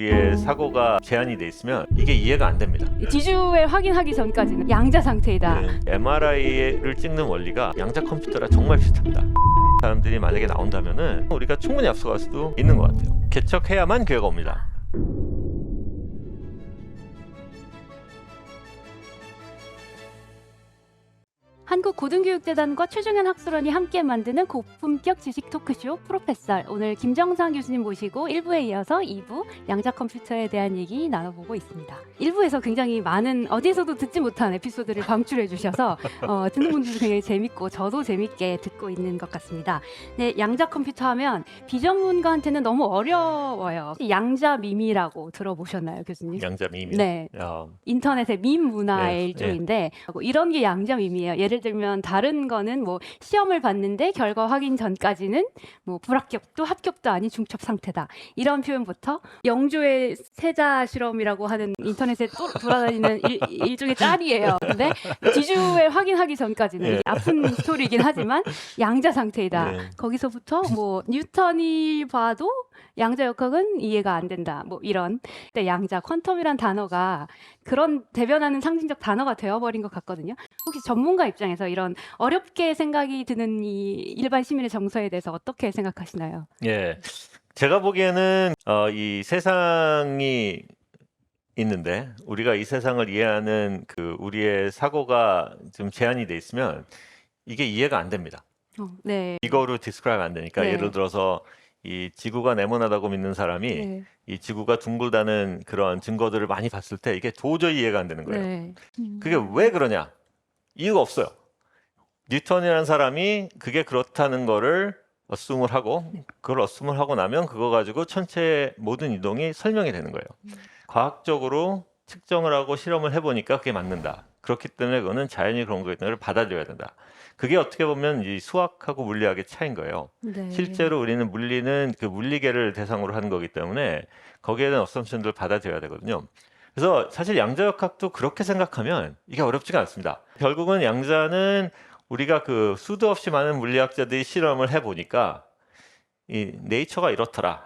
우리의 사고가 제한이 돼 있으면 이게 이해가 안 됩니다. 디주얼 확인하기 전까지는 양자 상태이다. 네. MRI를 찍는 원리가 양자 컴퓨터랑 정말 비슷합니다. 사람들이 만약에 나온다면은 우리가 충분히 앞서갈 수도 있는 것 같아요. 개척해야만 기회가 옵니다. 한국고등교육재단과 최종현 학술원이 함께 만드는 고품격 지식 토크쇼 프로페설. 오늘 김정상 교수님 모시고 1부에 이어서 2부 양자 컴퓨터에 대한 얘기 나눠보고 있습니다. 1부에서 굉장히 많은 어디에서도 듣지 못한 에피소드를 방출해 주셔서 어, 듣는 분들도 굉장히 재밌고 저도 재밌게 듣고 있는 것 같습니다. 네, 양자 컴퓨터 하면 비전문가한테는 너무 어려워요. 양자 미미라고 들어보셨나요, 교수님? 양자 미미. 네, 어, 인터넷의 밈 문화의 네, 일종인데 뭐 이런 게 양자밈이에요. 예를 들면 다른 거는 뭐 시험을 봤는데 결과 확인 전까지는 뭐 불합격도 합격도 아닌 중첩 상태다. 이런 표현부터 영조의 세자 실험이라고 하는 인터넷에 또 돌아다니는 일, 일종의 짤이에요. 근데 디주얼 확인하기 전까지는 네. 이게 아픈 스토리이긴 하지만 양자 상태이다. 네. 거기서부터 뭐 뉴턴이 봐도 양자 역학은 이해가 안 된다. 뭐 이런 근데 양자 퀀텀이란 단어가 그런 대변하는 상징적 단어가 되어버린 것 같거든요. 혹시 전문가 입장에서 이런 어렵게 생각이 드는 이 일반 시민의 정서에 대해서 어떻게 생각하시나요? 예. 제가 보기에는 어, 이 세상이 있는데 우리가 이 세상을 이해하는 그 우리의 사고가 좀 제한이 돼 있으면 이게 이해가 안 됩니다. 어, 네. 이거로 디스크라이브 안 되니까 네. 예를 들어서 이 지구가 네모나다고 믿는 사람이 네. 이 지구가 둥글다는 그런 증거들을 많이 봤을 때 이게 도저히 이해가 안 되는 거예요. 네. 음. 그게 왜 그러냐? 이유가 없어요. 뉴턴이라는 사람이 그게 그렇다는 거를 어쌔을 하고 그걸 어쌔을 하고 나면 그거 가지고 천체의 모든 이동이 설명이 되는 거예요. 과학적으로 측정을 하고 실험을 해보니까 그게 맞는다. 그렇기 때문에 그거는 자연이 그런 거기 때문에 받아들여야 된다. 그게 어떻게 보면 이 수학하고 물리학의 차이인 거예요. 네. 실제로 우리는 물리는 그 물리계를 대상으로 하는 거기 때문에 거기에 대한 어썸션들을 받아들여야 되거든요. 그래서 사실 양자역학도 그렇게 생각하면 이게 어렵지가 않습니다. 결국은 양자는 우리가 그 수도 없이 많은 물리학자들이 실험을 해보니까 이 네이처가 이렇더라.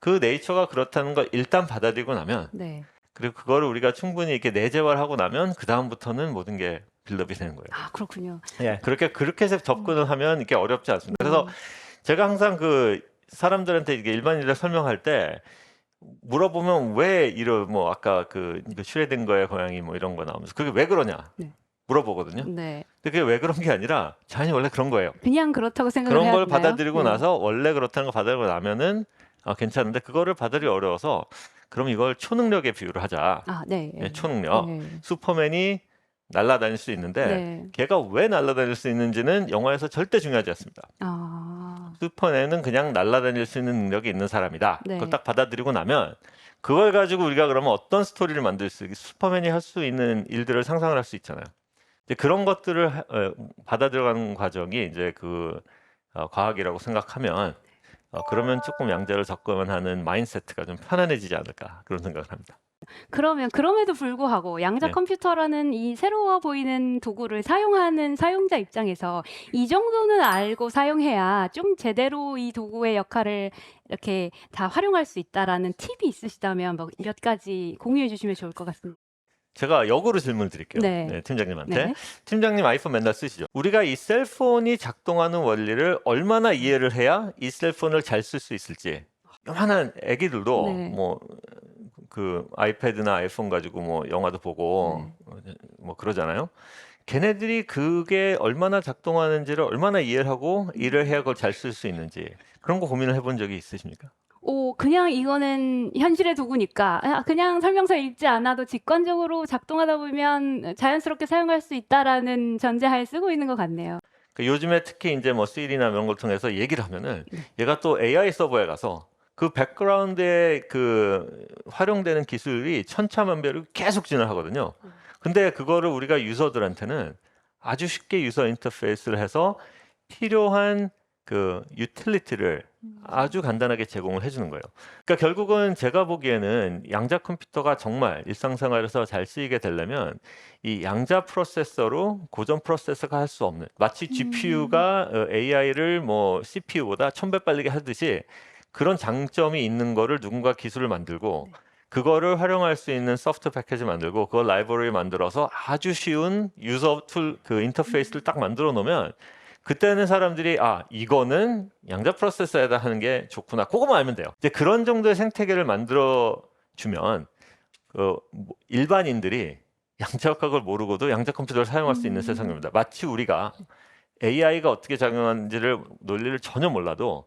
그 네이처가 그렇다는 걸 일단 받아들이고 나면 네. 그리고 그거를 우리가 충분히 이렇게 내재화를 하고 나면 그 다음부터는 모든 게 빌드업이 되는 거예요. 아 그렇군요. 예, 그렇게 그렇게 해서 접근을 하면 이게 어렵지 않습니다. 그래서 음. 제가 항상 그 사람들한테 이게 일반인들 설명할 때 물어보면 왜 이런 뭐 아까 그 이거 슈레딩거의 고양이 뭐 이런 거 나오면서 그게 왜 그러냐 네. 물어보거든요. 네. 근데 그게 왜 그런 게 아니라 자연이 원래 그런 거예요. 그냥 그렇다고 생각을 그런 해야 걸 되나요? 받아들이고 네. 나서 원래 그렇다는 거 받아들이고 나면은 아, 괜찮은데 그거를 받아들이 어려워서 그럼 이걸 초능력에 비유를 하자. 아 네. 예, 초능력. 네. 슈퍼맨이 날아다닐 수 있는데 네. 걔가 왜 날아다닐 수 있는지는 영화에서 절대 중요하지 않습니다. 아 슈퍼맨은 그냥 날아다닐 수 있는 능력이 있는 사람이다. 네. 그걸 딱 받아들이고 나면 그걸 가지고 우리가 그러면 어떤 스토리를 만들 수 있, 슈퍼맨이 할 수 있는 일들을 상상을 할 수 있잖아요. 이제 그런 것들을 하- 어, 받아들여가는 과정이 이제 그 어, 과학이라고 생각하면 어, 그러면 조금 양자를 접근하는 마인세트가 좀 편안해지지 않을까 그런 생각을 합니다. 그러면 그럼에도 불구하고 양자 네. 컴퓨터라는 이 새로워 보이는 도구를 사용하는 사용자 입장에서 이 정도는 알고 사용해야 좀 제대로 이 도구의 역할을 이렇게 다 활용할 수 있다라는 팁이 있으시다면 뭐몇 가지 공유해 주시면 좋을 것 같습니다. 제가 역으로 질문을 드릴게요. 네. 네, 팀장님한테. 네. 팀장님 아이폰 맨날 쓰시죠? 우리가 이 셀폰이 작동하는 원리를 얼마나 이해를 해야 이 셀폰을 잘 쓸 수 있을지. 요만한 애기들도 네. 뭐 그 아이패드나 아이폰 가지고 뭐 영화도 보고 네. 뭐 그러잖아요. 걔네들이 그게 얼마나 작동하는지를 얼마나 이해를 하고 일을 해야 그걸 잘 쓸 수 있는지 그런 거 고민을 해본 적이 있으십니까? 오, 그냥 이거는 현실의 도구니까 아, 그냥 설명서 읽지 않아도 직관적으로 작동하다 보면 자연스럽게 사용할 수 있다라는 전제하에 쓰고 있는 것 같네요. 그 요즘에 특히 이제 뭐 시리나 이런 걸 통해서 얘기를 하면은 네. 얘가 또 AI 서버에 가서 그 백그라운드에 그 활용되는 기술이 천차만별로 계속 진화하거든요. 음. 근데 그거를 우리가 유저들한테는 아주 쉽게 유저 인터페이스를 해서 필요한 그 유틸리티를 아주 간단하게 제공을 해주는 거예요. 그러니까 결국은 제가 보기에는 양자 컴퓨터가 정말 일상생활에서 잘 쓰이게 되려면 이 양자 프로세서로 고전 프로세서가 할 수 없는 마치 GPU가 AI를 뭐 CPU보다 천배 빠르게 하듯이 그런 장점이 있는 거를 누군가 기술을 만들고 네. 그거를 활용할 수 있는 소프트 패키지 만들고 그걸 라이브러리 만들어서 아주 쉬운 유저 툴 그 인터페이스를 딱 만들어 놓으면 그때는 사람들이 아 이거는 양자 프로세서에다 하는 게 좋구나 그거만 알면 돼요 이제 그런 정도의 생태계를 만들어 주면 그뭐 일반인들이 양자역학을 모르고도 양자 컴퓨터를 사용할 수 있는 음. 세상입니다 마치 우리가 AI가 어떻게 작용하는지를 논리를 전혀 몰라도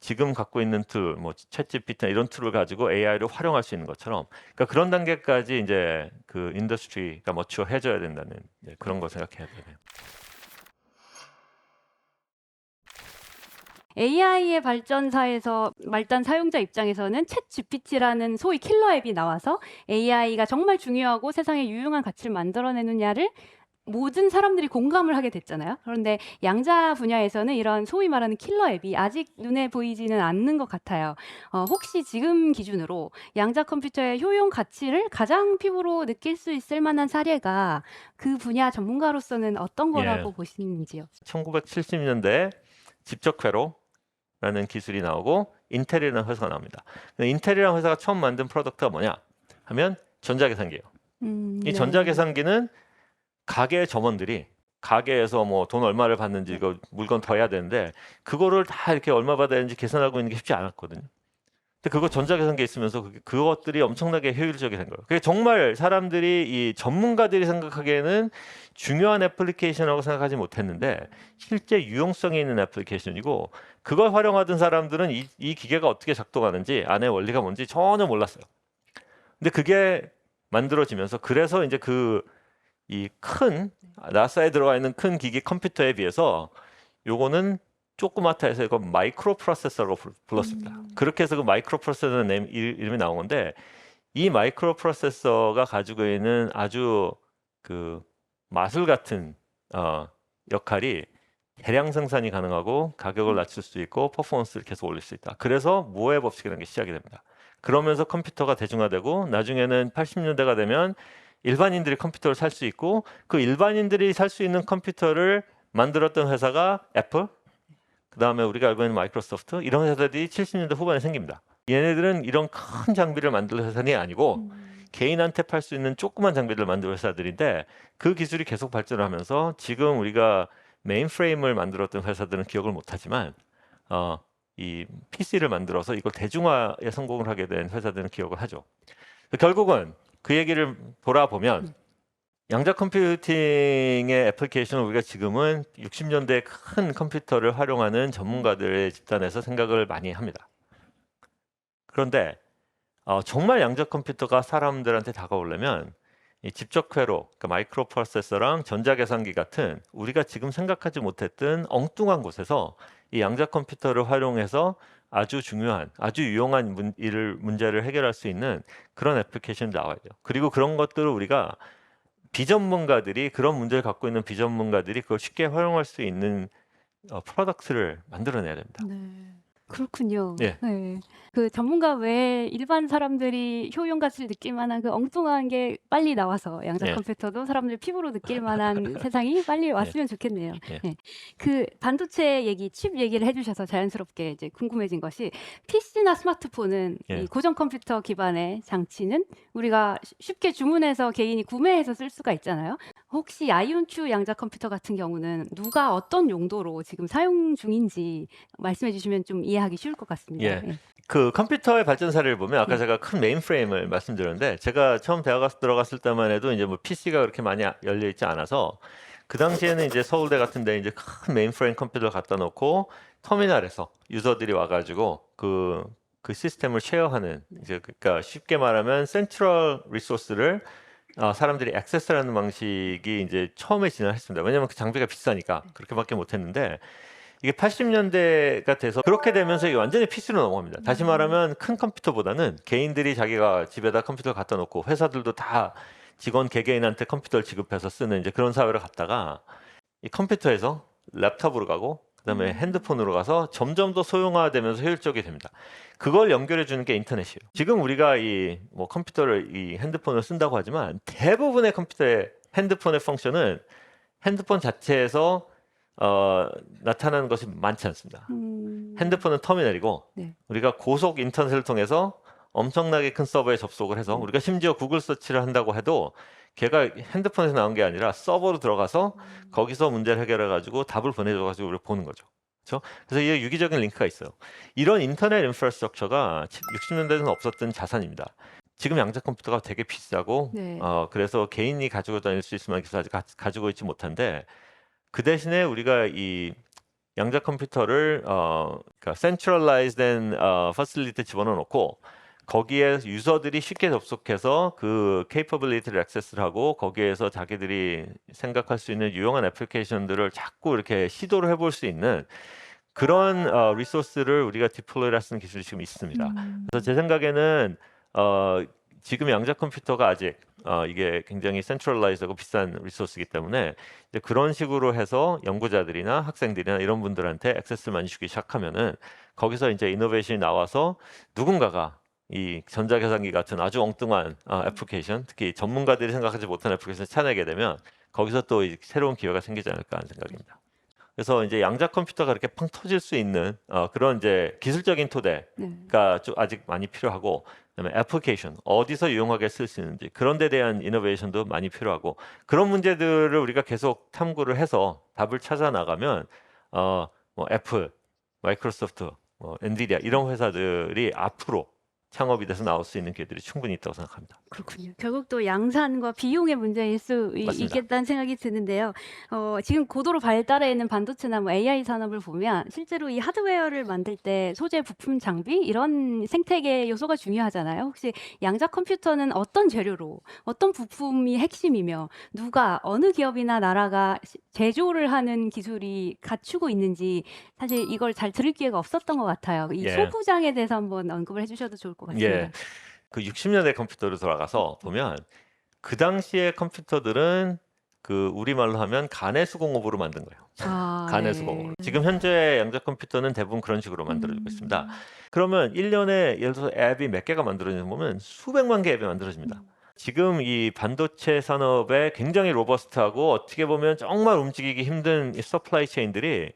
지금 갖고 있는 툴, 뭐 챗GPT 이런 툴을 가지고 AI를 활용할 수 있는 것처럼, 그러니까 그런 단계까지 이제 그 인더스트리가 머추어해져야 된다는 그런 걸 생각해야 되네요. AI의 발전사에서 말단 사용자 입장에서는 챗 GPT라는 소위 킬러 앱이 나와서 AI가 정말 중요하고 세상에 유용한 가치를 만들어내느냐를 모든 사람들이 공감을 하게 됐잖아요. 그런데 양자 분야에서는 이런 소위 말하는 킬러 앱이 아직 눈에 보이지는 않는 것 같아요. 어, 혹시 지금 기준으로 양자 컴퓨터의 효용 가치를 가장 피부로 느낄 수 있을 만한 사례가 그 분야 전문가로서는 어떤 거라고 보시는지요? 1970년대에 직접 회로라는 기술이 나오고 인텔이라는 회사가 나옵니다. 인텔이라는 회사가 처음 만든 프로덕트가 뭐냐 하면 전자계산기예요. 음, 이 네. 전자계산기는 가게 점원들이 가게에서 뭐 돈 얼마를 받는지 이거 물건 더 해야 되는데 그거를 다 이렇게 얼마 받아야 되는지 계산하고 있는 게 쉽지 않았거든요. 근데 그거 전자계산기 있으면서 그것들이 엄청나게 효율적이 된 거예요. 그게 정말 사람들이 이 전문가들이 생각하기에는 중요한 애플리케이션이라고 생각하지 못했는데 실제 유용성이 있는 애플리케이션이고 그걸 활용하던 사람들은 이, 이 기계가 어떻게 작동하는지 안에 원리가 뭔지 전혀 몰랐어요. 근데 그게 만들어지면서 그래서 이제 그 이 큰 나사에 들어가 있는 큰 기기 컴퓨터에 비해서 요거는 조그맣다 해서 이거 마이크로 프로세서라고 불- 불렀습니다. 음. 그렇게 해서 그 마이크로 프로세서는 네, 이- 이름이 나온 건데 이 마이크로 프로세서가 가지고 있는 아주 그 마술 같은 어, 역할이 대량 생산이 가능하고 가격을 낮출 수 있고 퍼포먼스를 계속 올릴 수 있다. 그래서 모의 법칙이라는 게 시작이 됩니다. 그러면서 컴퓨터가 대중화되고 나중에는 80년대가 되면 일반인들이 컴퓨터를 살 수 있고 그 일반인들이 살 수 있는 컴퓨터를 만들었던 회사가 애플, 그 다음에 우리가 알고 있는 마이크로소프트 이런 회사들이 70년대 후반에 생깁니다. 얘네들은 이런 큰 장비를 만들 회사는 아니고 음. 개인한테 팔 수 있는 조그만 장비를 만든 회사들인데 그 기술이 계속 발전을 하면서 지금 우리가 메인프레임을 만들었던 회사들은 기억을 못하지만 어, 이 PC를 만들어서 이걸 대중화에 성공을 하게 된 회사들은 기억을 하죠. 결국은 그 얘기를 돌아보면 양자 컴퓨팅의 애플리케이션을 우리가 지금은 60년대 큰 컴퓨터를 활용하는 전문가들의 집단에서 생각을 많이 합니다. 그런데 어, 정말 양자 컴퓨터가 사람들한테 다가오려면 이 집적 회로, 그러니까 마이크로 프로세서랑 전자 계산기 같은 우리가 지금 생각하지 못했던 엉뚱한 곳에서 이 양자 컴퓨터를 활용해서 아주 중요한, 아주 유용한 문, 일을 문제를 해결할 수 있는 그런 애플리케이션이 나와야 돼요. 그리고 그런 것들을 우리가 비전문가들이 그런 문제를 갖고 있는 비전문가들이 그걸 쉽게 활용할 수 있는 어, 프로덕트를 만들어내야 됩니다. 네. 그렇군요. 예. 네. 그 전문가 외에 일반 사람들이 효용 가치를 느낄 만한 그 엉뚱한 게 빨리 나와서 양자 예. 컴퓨터도 사람들 피부로 느낄 만한 세상이 빨리 왔으면 좋겠네요. 예. 예. 그 반도체 얘기, 칩 얘기를 해주셔서 자연스럽게 이제 궁금해진 것이 PC나 스마트폰은 예. 이 고정 컴퓨터 기반의 장치는 우리가 쉬- 쉽게 주문해서 개인이 구매해서 쓸 수가 있잖아요. 혹시 아이온추 양자 컴퓨터 같은 경우는 누가 어떤 용도로 지금 사용 중인지 말씀해 주시면 좀 이해하기 쉬울 것 같습니다. 예. 그 컴퓨터의 발전 사례를 보면 아까 네. 제가 큰 메인프레임을 말씀드렸는데 제가 처음 대학 가 들어갔을 때만 해도 이제 뭐 PC가 그렇게 많이 아- 열려 있지 않아서 그 당시에는 이제 서울대 같은데 이제 큰 메인프레임 컴퓨터를 갖다 놓고 터미널에서 유저들이 와가지고 그, 그 시스템을 쉐어하는 이제 그러니까 쉽게 말하면 센트럴 리소스를 어, 사람들이 액세스하는 방식이 이제 처음에 진화했습니다. 왜냐하면 그 장비가 비싸니까 그렇게밖에 못했는데 이게 80년대가 돼서 그렇게 되면서 이게 완전히 PC로 넘어갑니다. 다시 말하면 큰 컴퓨터보다는 개인들이 자기가 집에다 컴퓨터를 갖다 놓고 회사들도 다 직원 개개인한테 컴퓨터를 지급해서 쓰는 이제 그런 사회로 갔다가 이 컴퓨터에서 랩탑으로 가고 그다음에 음. 핸드폰으로 가서 점점 더 소형화되면서 효율적이 됩니다. 그걸 연결해 주는 게 인터넷이에요. 지금 우리가 이 뭐 컴퓨터를 이 핸드폰을 쓴다고 하지만 대부분의 컴퓨터의 핸드폰의 펑션은 핸드폰 자체에서 어, 나타나는 것이 많지 않습니다. 음. 핸드폰은 터미널이고 네. 우리가 고속 인터넷을 통해서 엄청나게 큰 서버에 접속을 해서 음. 우리가 심지어 구글 서치를 한다고 해도 걔가 핸드폰에서 나온 게 아니라 서버로 들어가서 음. 거기서 문제를 해결해 가지고 답을 보내줘 가지고 우리가 보는 거죠. 그렇죠? 그래서 이게 유기적인 링크가 있어요. 이런 인터넷 인프라스트럭처가 60년대에는 없었던 자산입니다. 지금 양자 컴퓨터가 되게 비싸고 네. 어 그래서 개인이 가지고 다닐 수 있을 만한 기술 아직 가, 가지고 있지 못한데 그 대신에 우리가 이 양자 컴퓨터를 어 그러니까 센트럴라이즈된 어 퍼실리티 집어넣어 놓고 거기에 유저들이 쉽게 접속해서 그 케이퍼빌리티를 액세스를 하고 거기에서 자기들이 생각할 수 있는 유용한 애플리케이션들을 자꾸 이렇게 시도를 해볼 수 있는 그런 어, 리소스를 우리가 디플로이를 쓰는 기술이 지금 있습니다. 음. 그래서 제 생각에는 어, 지금 양자 컴퓨터가 아직 어, 이게 굉장히 센트럴라이즈하고 비싼 리소스이기 때문에 이제 그런 식으로 해서 연구자들이나 학생들이나 이런 분들한테 액세스를 많이 주기 시작하면은 거기서 이제 이노베이션이 나와서 누군가가 이 전자계산기 같은 아주 엉뚱한 어, 애플리케이션, 특히 전문가들이 생각하지 못한 애플리케이션을 찾아내게 되면 거기서 또이 새로운 기회가 생기지 않을까 하는 생각입니다. 그래서 이제 양자 컴퓨터가 이렇게 팡 터질 수 있는 어, 그런 이제 기술적인 토대, 네. 가좀 아직 많이 필요하고 그다음에 애플리케이션 어디서 유용하게 쓸 수 있는지 그런 데 대한 이노베이션도 많이 필요하고 그런 문제들을 우리가 계속 탐구를 해서 답을 찾아 나가면 어 뭐 애플, 마이크로소프트, 뭐 엔비디아 이런 회사들이 앞으로 창업이 돼서 나올 수 있는 기회들이 충분히 있다고 생각합니다. 그렇군요. 결국 또 양산과 비용의 문제일 수 이- 맞습니다. 있겠다는 생각이 드는데요. 어, 지금 고도로 발달해 있는 반도체나 뭐 AI 산업을 보면 실제로 이 하드웨어를 만들 때 소재, 부품, 장비 이런 생태계 요소가 중요하잖아요. 혹시 양자 컴퓨터는 어떤 재료로, 어떤 부품이 핵심이며 누가 어느 기업이나 나라가 시- 제조를 하는 기술이 갖추고 있는지 사실 이걸 잘 들을 기회가 없었던 것 같아요. 이 예. 소부장에 대해서 한번 언급을 해주셔도 좋을 것 같습니다. 예. 그 60년대 컴퓨터로 돌아가서 보면 그 당시의 컴퓨터들은 그 우리말로 하면 간의 수공업으로 만든 거예요. 아, 간의 네. 수공업. 지금 현재 양자 컴퓨터는 대부분 그런 식으로 만들어지고 음. 있습니다. 그러면 1년에 예를 들어서 앱이 몇 개가 만들어지는 거 보면 수백만 개 앱이 만들어집니다. 음. 지금 이 반도체 산업에 굉장히 로버스트하고 어떻게 보면 정말 움직이기 힘든 이 서플라이 체인들이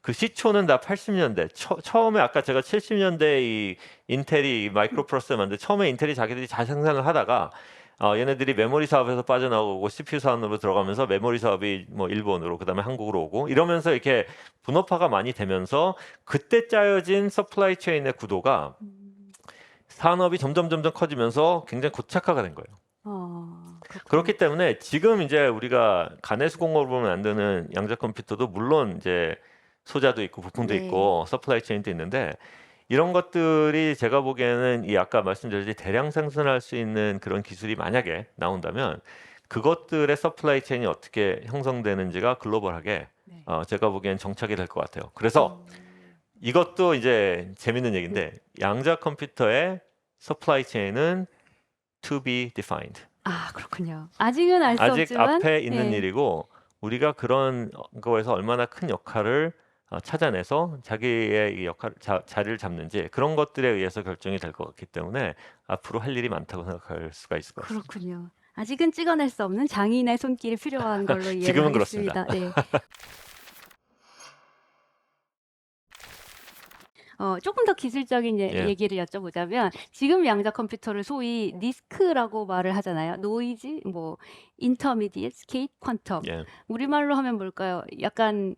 그 시초는 다 80년대 처, 음에 아까 제가 70년대 이 인텔이 이 마이크로 프로세서 만들 처음에 인텔이 자기들이 잘 생산을 하다가 어, 얘네들이 메모리 사업에서 빠져나오고 CPU 사업으로 들어가면서 메모리 사업이 뭐 일본으로 그다음에 한국으로 오고 이러면서 이렇게 분업화가 많이 되면서 그때 짜여진 서플라이 체인의 구도가 음. 산업이 점점 점점 커지면서 굉장히 고착화가 된 거예요. 어. 그렇기 때문에 지금 이제 우리가 간의 수공업으로 만드는 양자 컴퓨터도 물론 이제 소자도 있고 부품도 네. 있고 서플라이 체인도 있는데 이런 것들이 제가 보기에는 이 아까 말씀드렸듯이 대량 생산할 수 있는 그런 기술이 만약에 나온다면 그것들의 서플라이 체인이 어떻게 형성되는지가 글로벌하게 네. 어, 제가 보기엔 정착이 될 것 같아요. 그래서 음. 이것도 이제 재밌는 얘기인데 양자 컴퓨터의 서플라이 체인은 to be defined. 아 그렇군요. 아직은 알수 아직 없지만 앞에 있는 예. 일이고 우리가 그런 거에서 얼마나 큰 역할을 어, 찾아내서 자기의 이 역할 자, 자리를 잡는지 그런 것들에 의해서 결정이 될 것 같기 때문에 앞으로 할 일이 많다고 생각할 수가 있을 것 같습니다. 그렇군요. 아직은 찍어낼 수 없는 장인의 손길이 필요한 걸로 이해를 지금은 하겠습니다. 네. 어, 조금 더 기술적인 예, 예. 얘기를 여쭤보자면 지금 양자 컴퓨터를 소위 니스크라고 말을 하잖아요. 노이즈, 뭐 인터미디엇, 스케이트, 퀀텀. 예. 우리말로 하면 뭘까요? 약간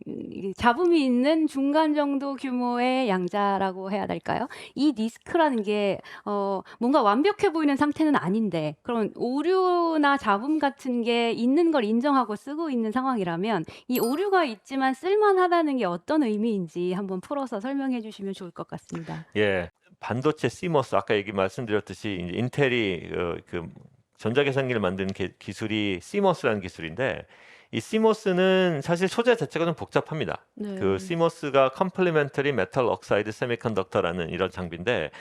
잡음이 있는 중간 정도 규모의 양자라고 해야 될까요? 이 디스크라는 게 어, 뭔가 완벽해 보이는 상태는 아닌데 그런 오류나 잡음 같은 게 있는 걸 인정하고 쓰고 있는 상황이라면 이 오류가 있지만 쓸만하다는 게 어떤 의미인지 한번 풀어서 설명해 주시면 좋을 것 같습니다. 예. 반도체 CMOS 아까 얘기 말씀드렸듯이 인텔이 어, 그 전자계산기를 만드는 기, 기술이 CMOS라는 기술인데 이 CMOS는 사실 소재 자체가 좀 복잡합니다. 네. 그 CMOS가 Complementary Metal Oxide Semiconductor라는 이런 장비인데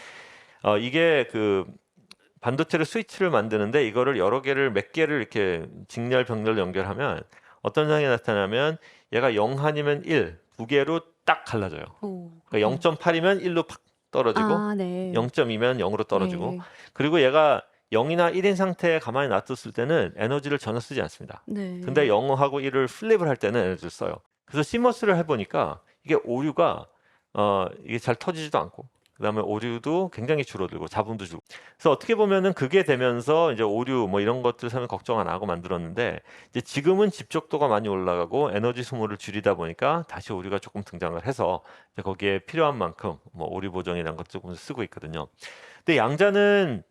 어, 이게 그 반도체를 스위치를 만드는데 이거를 여러 개를 몇 개를 이렇게 직렬 병렬 연결하면 어떤 상황이 나타나면 얘가 0 아니면 1, 두 개로 딱 갈라져요. 오, 그러니까 0.8이면 1로 팍 떨어지고 아, 네. 0.2면 0으로 떨어지고 네. 그리고 얘가 0이나 1인 상태에 가만히 놔뒀을 때는 에너지를 전혀 쓰지 않습니다. 네. 근데 0하고 1을 플립을 할 때는 에너지를 써요. 그래서 시머스를 해보니까 이게 오류가 어 이게 잘 터지지도 않고 그다음에 오류도 굉장히 줄어들고 잡음도 줄고 그래서 어떻게 보면은 그게 되면서 이제 오류 뭐 이런 것들 사면 걱정 안 하고 만들었는데 이제 지금은 집적도가 많이 올라가고 에너지 소모를 줄이다 보니까 다시 오류가 조금 등장을 해서 이제 거기에 필요한 만큼 뭐 오류 보정이라는 것 조금 쓰고 있거든요. 근데 양자는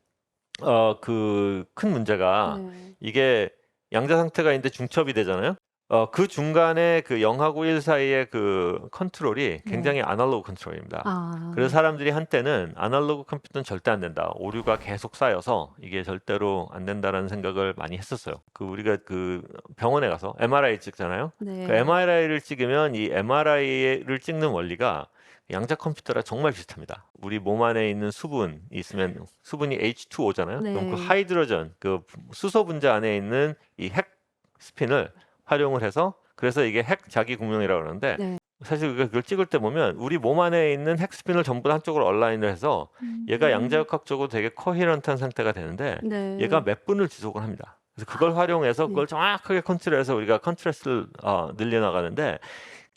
어 그 큰 문제가 네. 이게 양자 상태가 있는데 중첩이 되잖아요. 어, 그 중간에 그 0하고 1 사이의 그 컨트롤이 굉장히 아날로그 컨트롤입니다. 아. 그래서 사람들이 한때는 아날로그 컴퓨터는 절대 안 된다. 오류가 계속 쌓여서 이게 절대로 안 된다라는 생각을 많이 했었어요. 그 우리가 그 병원에 가서 MRI 찍잖아요. 네. 그 MRI를 찍으면 이 MRI를 찍는 원리가 양자 컴퓨터랑 정말 비슷합니다. 우리 몸 안에 있는 수분이 있으면 수분이 H2O잖아요. 그럼 그 네. 하이드로전, 그 수소 분자 안에 있는 이 핵 스핀을 활용을 해서 그래서 이게 핵 자기 공명이라고 그러는데 네. 사실 그걸 찍을 때 보면 우리 몸 안에 있는 핵 스핀을 전부 다 한쪽으로 얼라인을 해서 얘가 음. 양자역학적으로 되게 커히런트한 상태가 되는데 네. 얘가 몇 분을 지속을 합니다. 그래서 그걸 활용해서 네. 그걸 정확하게 컨트롤해서 우리가 컨트레스를 어, 늘려나가는데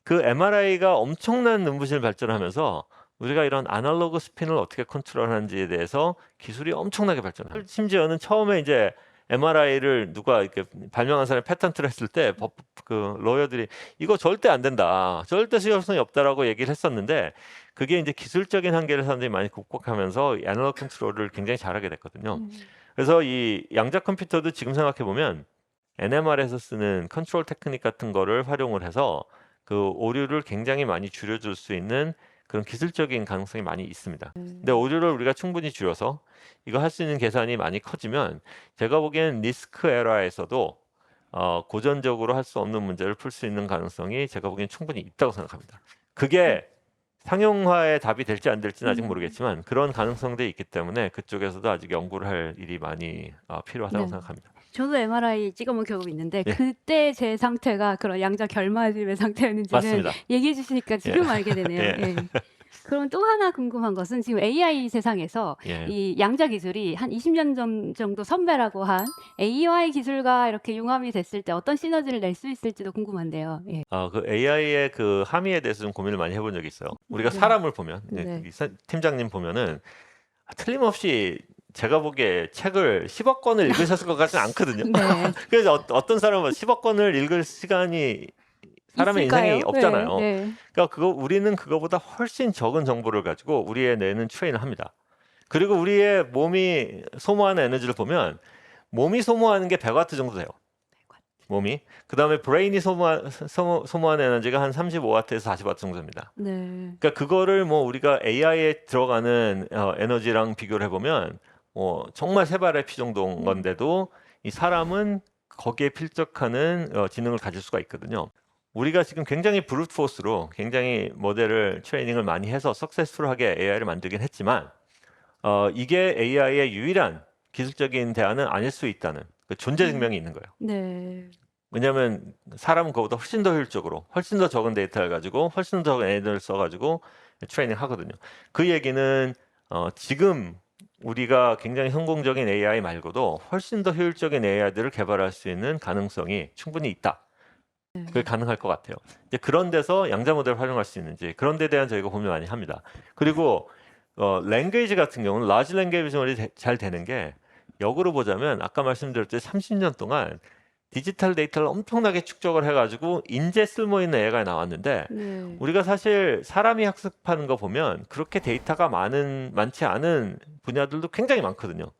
그 MRI가 엄청난 눈부신을 발전하면서 우리가 이런 아날로그 스핀을 어떻게 컨트롤하는지에 대해서 기술이 엄청나게 발전해요. 심지어는 처음에 이제 MRI를 누가 이렇게 발명한 사람이 패턴트를 했을 때 법 그 로여들이 이거 절대 안 된다. 절대 수용성이 없다라고 얘기를 했었는데 그게 이제 기술적인 한계를 사람들이 많이 극복하면서 이 애널로그 컨트롤을 굉장히 잘하게 됐거든요. 음. 그래서 이 양자 컴퓨터도 지금 생각해 보면 NMR에서 쓰는 컨트롤 테크닉 같은 거를 활용을 해서 그 오류를 굉장히 많이 줄여줄 수 있는 그런 기술적인 가능성이 많이 있습니다. 근데 오류를 우리가 충분히 줄여서 이거 할 수 있는 계산이 많이 커지면 제가 보기엔 리스크 에러에서도 어, 고전적으로 할 수 없는 문제를 풀 수 있는 가능성이 제가 보기엔 충분히 있다고 생각합니다. 그게 상용화의 답이 될지 안 될지는 아직 음. 모르겠지만 그런 가능성도 있기 때문에 그쪽에서도 아직 연구를 할 일이 많이 어, 필요하다고 네. 생각합니다. 저도 MRI 찍어본 경험이 있는데 예. 그때 제 상태가 그런 양자 결막염의 상태였는지는 맞습니다. 얘기해 주시니까 지금 예. 알게 되네요. 예. 예. 그럼 또 하나 궁금한 것은 지금 AI 세상에서 예. 이 양자 기술이 한 20년 전 정도 선배라고 한 AI 기술과 이렇게 융합이 됐을 때 어떤 시너지를 낼 수 있을지도 궁금한데요. 예. 아, 그 AI의 그 함의에 대해서 좀 고민을 많이 해본 적이 있어요. 우리가 네. 사람을 보면 예, 네. 이 사- 팀장님 보면은 틀림없이 제가 보기에 책을 10억 권을 읽으셨을 것 같지는 않거든요. 네. 그래서 어, 어떤 사람은 10억 권을 읽을 시간이 사람의 있을까요? 인생이 없잖아요. 네, 네. 그러니까 그거 우리는 그거보다 훨씬 적은 정보를 가지고 우리의 뇌는 트레인을 합니다. 그리고 우리의 몸이 소모하는 에너지를 보면 몸이 소모하는 게 100와트 정도 돼요. 몸이. 그다음에 브레인이 소모하, 소모, 소모하는 에너지가 한 35와트에서 40와트 정도 됩니다. 네. 그러니까 그거를 뭐 우리가 AI에 들어가는 어, 에너지랑 비교를 해보면 뭐 정말 세 발의 피 정도인 건데도 이 사람은 거기에 필적하는 어, 지능을 가질 수가 있거든요. 우리가 지금 굉장히 브루트 포스로 굉장히 모델을 트레이닝을 많이 해서 석세스풀하게 AI를 만들긴 했지만 어, 이게 AI의 유일한 기술적인 대안은 아닐 수 있다는 그 존재 증명이 있는 거예요. 네. 왜냐하면 사람은 그보다 훨씬 더 효율적으로 훨씬 더 적은 데이터를 가지고 훨씬 더 적은 에너지를 써가지고 트레이닝 하거든요. 그 얘기는 어, 지금 우리가 굉장히 성공적인 AI 말고도 훨씬 더 효율적인 AI들을 개발할 수 있는 가능성이 충분히 있다. 그게 가능할 것 같아요. 이제 그런 데서 양자 모델을 활용할 수 있는지 그런 데 대한 저희가 고민 많이 합니다. 그리고 어, 랭귀지 같은 경우는 라지 랭귀지 모델이 잘 되는 게 역으로 보자면 아까 말씀드렸듯이 30년 동안 디지털 데이터를 엄청나게 축적을 해가지고 인재 쓸모 있는 AI가 나왔는데 네. 우리가 사실 사람이 학습하는 거 보면 그렇게 데이터가 많은 많지 않은 분야들도 굉장히 많거든요.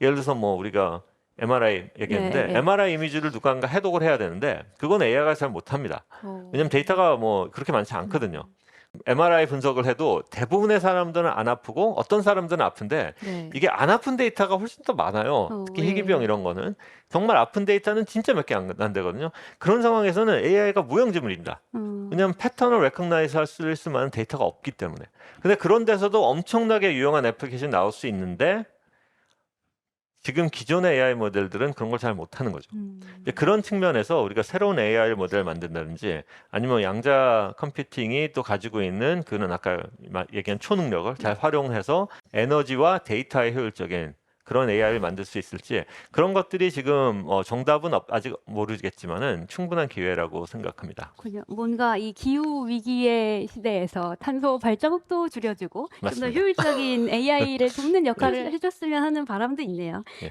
예를 들어서 뭐 우리가 MRI 얘기했는데 네, 네. MRI 이미지를 누군가 해독을 해야 되는데 그건 AI가 잘 못합니다. 어. 왜냐면 데이터가 뭐 그렇게 많지 않거든요. MRI 분석을 해도 대부분의 사람들은 안 아프고 어떤 사람들은 아픈데 네. 이게 안 아픈 데이터가 훨씬 더 많아요. 어, 특히 예. 희귀병 이런 거는 정말 아픈 데이터는 진짜 몇 개 안 되거든요. 그런 상황에서는 AI가 무용지물입니다. 음. 왜냐하면 패턴을 레커그나이즈 할수 있을 만한 데이터가 없기 때문에. 근데 그런 데서도 엄청나게 유용한 애플리케이션이 나올 수 있는데 지금 기존의 AI 모델들은 그런 걸 잘 못하는 거죠. 음. 그런 측면에서 우리가 새로운 AI 모델을 만든다든지 아니면 양자 컴퓨팅이 또 가지고 있는 그는 아까 마- 얘기한 초능력을 잘 활용해서 에너지와 데이터의 효율적인 그런 AI를 만들 수 있을지 그런 것들이 지금 어, 정답은 없- 아직 모르겠지만은 충분한 기회라고 생각합니다. 뭔가 이 기후 위기의 시대에서 탄소 발자국도 줄여주고 좀 더. 효율적인 AI를 돕는 역할을 해줬으면 하는 바람도 있네요. 예.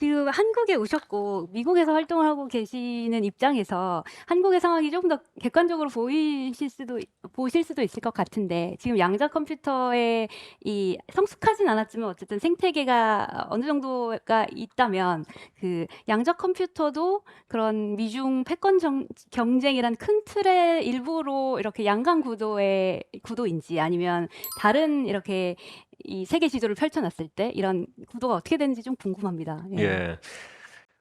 지금 한국에 오셨고 미국에서 활동을 하고 계시는 입장에서 한국의 상황이 조금 더 객관적으로 보이실 수도 보실 수도 있을 것 같은데 지금 양자 컴퓨터에 이 성숙하진 않았지만 어쨌든 생태계가 어느 정도가 있다면 그 양자 컴퓨터도 그런 미중 패권 정- 경쟁이란 큰 틀의 일부로 이렇게 양강 구도의 구도인지 아니면 다른 이렇게 이 세계 지도를 펼쳐놨을 때 이런 구도가 어떻게 되는지 좀 궁금합니다. 예. 예.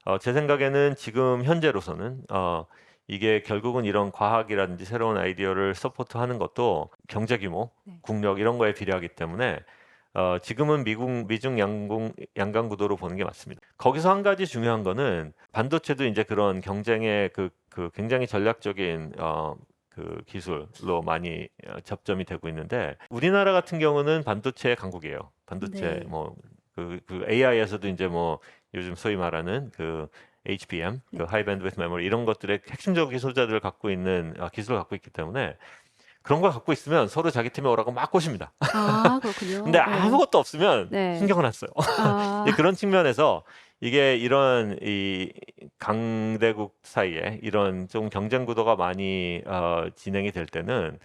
어, 제 생각에는 지금 현재로서는 어, 이게 결국은 이런 과학이라든지 새로운 아이디어를 서포트하는 것도 경제 규모, 네. 국력 이런 거에 비례하기 때문에 어, 지금은 미국 미중 양궁 양강 구도로 보는 게 맞습니다. 거기서 한 가지 중요한 거는 반도체도 이제 그런 경쟁의 그, 그 굉장히 전략적인 어, 그 기술로 많이 어, 접점이 되고 있는데 우리나라 같은 경우는 반도체 강국이에요. 반도체 네. 뭐 그, 그 AI에서도 이제 뭐 요즘 소위 말하는 그 HBM, 그 네. 하이 밴드위드 메모리 이런 것들의 핵심적 기술자들을 갖고 있는 아, 기술을 갖고 있기 때문에 그런 걸 갖고 있으면 서로 자기 팀에 오라고 막 꼬십니다. 아 그렇군요. 근데 네. 아무것도 없으면 네. 신경을 안 써요. 아, 그런 측면에서 이게 이런 이 강대국 사이에 이런 좀 경쟁 구도가 많이 어, 진행이 될 때는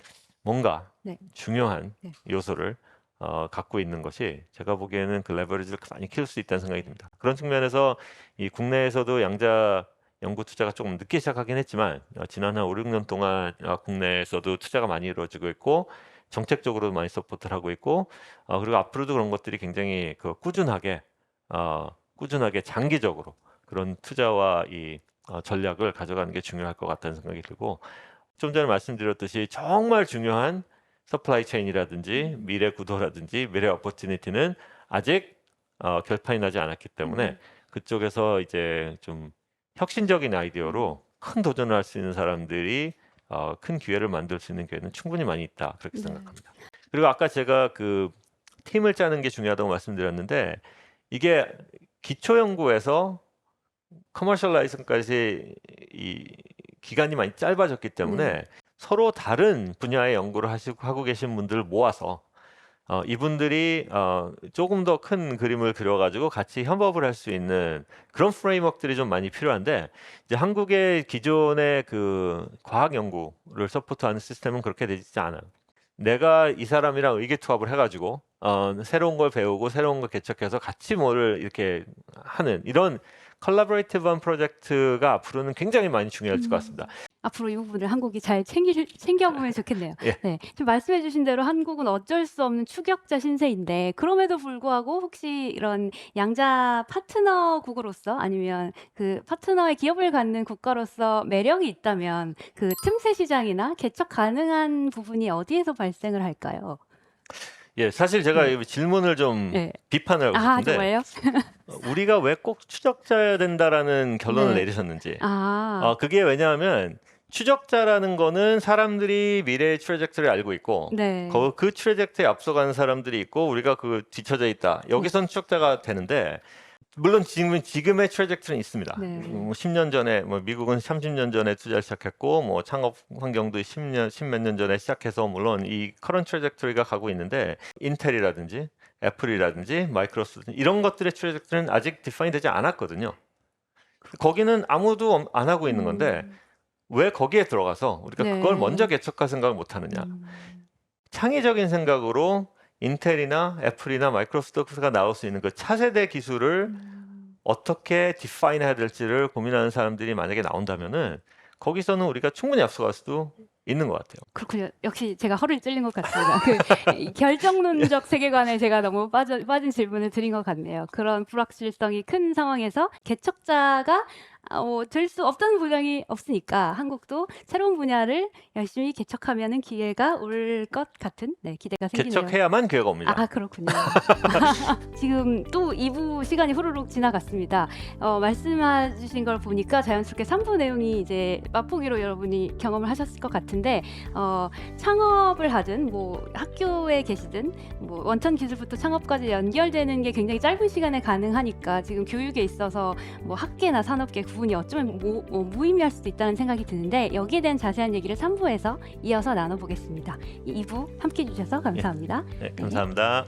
뭔가 네. 중요한 네. 요소를 어, 갖고 있는 것이 제가 보기에는 그 레버리지를 많이 키울 수 있다는 생각이 듭니다. 그런 측면에서 이 국내에서도 양자 연구 투자가 조금 늦게 시작하긴 했지만 어, 지난 한 5, 6년 동안 어, 국내에서도 투자가 많이 이루어지고 있고 정책적으로도 많이 서포트를 하고 있고 어, 그리고 앞으로도 그런 것들이 굉장히 그 꾸준하게 어, 꾸준하게 장기적으로 그런 투자와 이 어, 전략을 가져가는 게 중요할 것 같다는 생각이 들고 좀 전에 말씀드렸듯이 정말 중요한 서플라이 체인이라든지 미래 구도라든지 미래 어퍼튜니티는 아직 어, 결판이 나지 않았기 때문에 음. 그쪽에서 이제 좀 혁신적인 아이디어로 큰 도전을 할 수 있는 사람들이 어, 큰 기회를 만들 수 있는 기회는 충분히 많이 있다 그렇게 네. 생각합니다. 그리고 아까 제가 그 팀을 짜는 게 중요하다고 말씀드렸는데 이게 기초 연구에서 커머셜라이즈까지 이 기간이 많이 짧아졌기 때문에 네. 서로 다른 분야의 연구를 하시고 하고 계신 분들을 모아서 어, 이분들이 어, 조금 더 큰 그림을 그려가지고 같이 협업을 할 수 있는 그런 프레임워크들이 좀 많이 필요한데 이제 한국의 기존의 그 과학 연구를 서포트하는 시스템은 그렇게 되지 않아요. 내가 이 사람이랑 의기투합을 해가지고 어, 새로운 걸 배우고 새로운 걸 개척해서 같이 뭐를 이렇게 하는 이런 컬라보레이티브한 프로젝트가 앞으로는 굉장히 많이 중요할 것 같습니다. 앞으로 이 부분을 한국이 잘 챙길, 챙겨보면 좋겠네요. 예. 네, 지금 말씀해 주신 대로 한국은 어쩔 수 없는 추격자 신세인데 그럼에도 불구하고 혹시 이런 양자 파트너국으로서 아니면 그 파트너의 기업을 갖는 국가로서 매력이 있다면 그 틈새 시장이나 개척 가능한 부분이 어디에서 발생을 할까요? 예, 사실 제가 네. 이 질문을 좀 네. 비판을 하고 아 싶은데 정말요? 우리가 왜 꼭 추적자여야 된다라는 결론을 네. 내리셨는지 아, 어, 그게 왜냐하면 추적자라는 거는 사람들이 미래의 트레젝터리를 알고 있고 네. 그, 그 트레젝터에 앞서가는 사람들이 있고 우리가 그 뒤쳐져 있다. 여기선 추적자가 되는데 물론 지금 지금의 트레젝터리는 있습니다. 네. 뭐 10년 전에 뭐 미국은 30년 전에 투자를 시작했고 뭐 창업 환경도 10년 10몇 년 전에 시작해서 물론 이 커런 트레젝터리가 가고 있는데 인텔이라든지 애플이라든지 마이크로소프트 이런 것들의 트레젝터리는 아직 디파인 되지 않았거든요. 거기는 아무도 안 하고 있는 건데 음, 왜 거기에 들어가서 우리가 네. 그걸 먼저 개척할 생각을 못 하느냐. 음. 창의적인 생각으로 인텔이나 애플이나 마이크로소프트가 나올 수 있는 그 차세대 기술을 음. 어떻게 디파인 해야 될지를 고민하는 사람들이 만약에 나온다면은 거기서는 우리가 충분히 앞서갈 수도 있는 것 같아요. 그렇군요. 역시 제가 허를 찔린 것 같습니다. 그이 결정론적 세계관에 제가 너무 빠져, 빠진 질문을 드린 것 같네요. 그런 불확실성이 큰 상황에서 개척자가 아, 뭐, 될 수 없다는 보장이 없으니까 한국도 새로운 분야를 열심히 개척하면 기회가 올 것 같은 네, 기대가 생기네요. 개척해야만 기회가 옵니다. 아 그렇군요. 지금 또 2부 시간이 후루룩 지나갔습니다. 어, 말씀해주신 걸 보니까 자연스럽게 3부 내용이 이제 맛보기로 여러분이 경험을 하셨을 것 같은데 어, 창업을 하든 뭐 학교에 계시든 뭐 원천 기술부터 창업까지 연결되는 게 굉장히 짧은 시간에 가능하니까 지금 교육에 있어서 뭐 학계나 산업계 구 분이 어쩌면 모, 뭐 무의미할 수도 있다는 생각이 드는데 여기에 대한 자세한 얘기를 3부에서 이어서 나눠보겠습니다. 2부 함께 해주셔서 감사합니다. 네, 감사합니다.